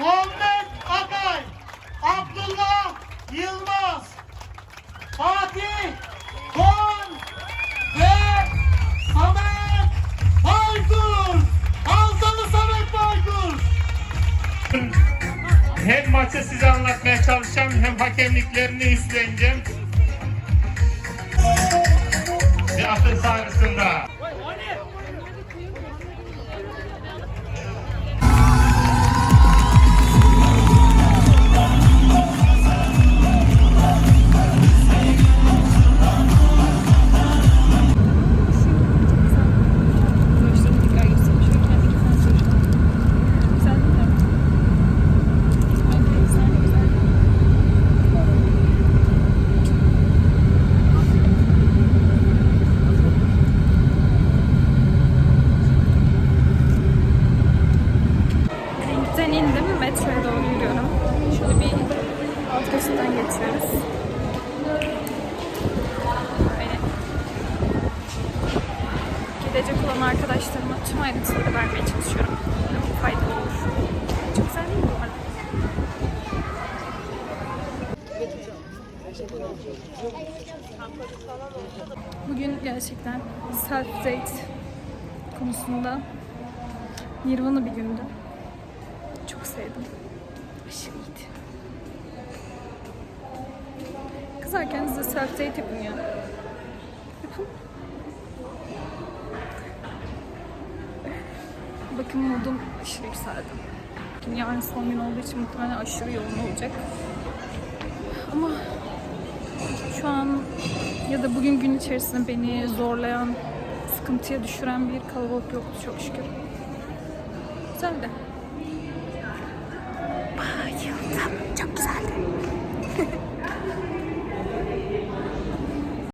Muhammed Akay, Abdullah Yılmaz, Fatih Kon ve Samet Baygur. Aldalı Samet Baygur. Hem maçı size anlatmaya çalışacağım hem hakemliklerini üstleneceğim. Gidecek olan arkadaşlarıma tüm ayrıntıları vermeye çalışıyorum. Umarım faydalı olur. Çok güzel değil mi bu arada? Bugün gerçekten self-date konusunda Nirvana bir gündü. Çok sevdim. Aşırı iyiydi. Kızlar kendinize self-date yapın ya. Yapın. Bakın modum aşırı yükseldi. Yarın son gün olduğu için muhtemelen aşırı yoğun olacak. Ama şu an ya da bugün gün içerisinde beni zorlayan, sıkıntıya düşüren bir kalabalık yoktu çok şükür. Güzeldi.